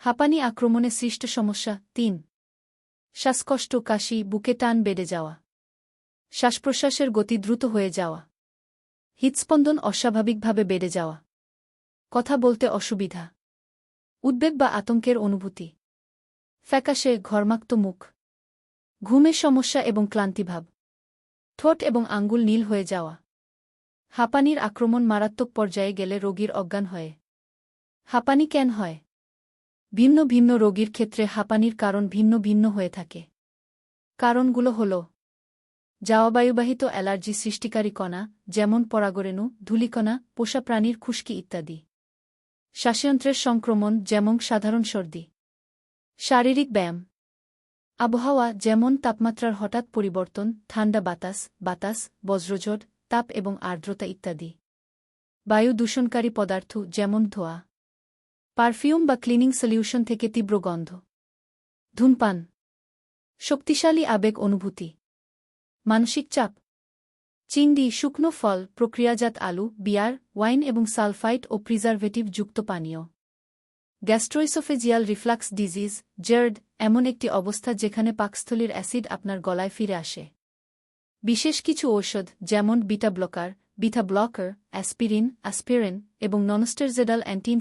হাঁপানি আক্রমণে সৃষ্ট সমস্যা তিন। শ্বাসকষ্ট, কাশি, বুকে টান বেড়ে যাওয়া। শ্বাসপ্রশ্বাসের গতি দ্রুত হয়ে যাওয়া। হৃৎস্পন্দন অস্বাভাবিকভাবে বেড়ে যাওয়া। কথা বলতে অসুবিধা। উদ্বেগ বা আতঙ্কের অনুভূতি। ফ্যাকাশে, ঘর্মাক্ত মুখ। ঘুমের সমস্যা এবং ক্লান্তিভাব ঠোঁট এবং আঙ্গুল নীল হয়ে যাওয়া। হাঁপানির আক্রমণ মারাত্মক পর্যায়ে গেলে রোগীর অজ্ঞান হয়। হাঁপানি কেন হয়? ভিন্ন ভিন্ন রোগীর ক্ষেত্রে হাঁপানির কারণ ভিন্ন ভিন্ন হয়ে থাকে। কারণগুলো হল যাওয়াবায়ুবাহিত অ্যালার্জি সৃষ্টিকারী কণা, যেমন পরাগরেণু, ধূলিকণা, পোষা প্রাণীর খুশকি ইত্যাদি। শ্বাসযন্ত্রের সংক্রমণ, যেমন সাধারণ সর্দি। শারীরিক ব্যায়াম। আবহাওয়া, যেমন তাপমাত্রার হঠাৎ পরিবর্তন, ঠান্ডা বাতাস বাতাস, বজ্রঝড়, তাপ এবং আর্দ্রতা ইত্যাদি। বায়ু দূষণকারী পদার্থ, যেমন ধোয়া। পারফিউম বা ক্লিনিং সলিউশন থেকে তীব্র গন্ধ। ধূমপান। শক্তিশালী আবেগ অনুভূতি। মানসিক চাপ। চিংড়ি, শুকনো ফল, প্রক্রিয়াজাত আলু, বিয়ার, ওয়াইন এবং সালফাইট ও প্রিজারভেটিভ যুক্ত পানীয়। গ্যাস্ট্রোইসোফেজিয়াল রিফ্লাক্স ডিজিজ, জার্ড, এমন একটি অবস্থা যেখানে পাকস্থলীর অ্যাসিড আপনার গলায় ফিরে আসে। বিশেষ কিছু ঔষধ, যেমন beta blocker beta blocker, aspirin aspirin এবং ননস্টেরজেডাল অ্যান্টি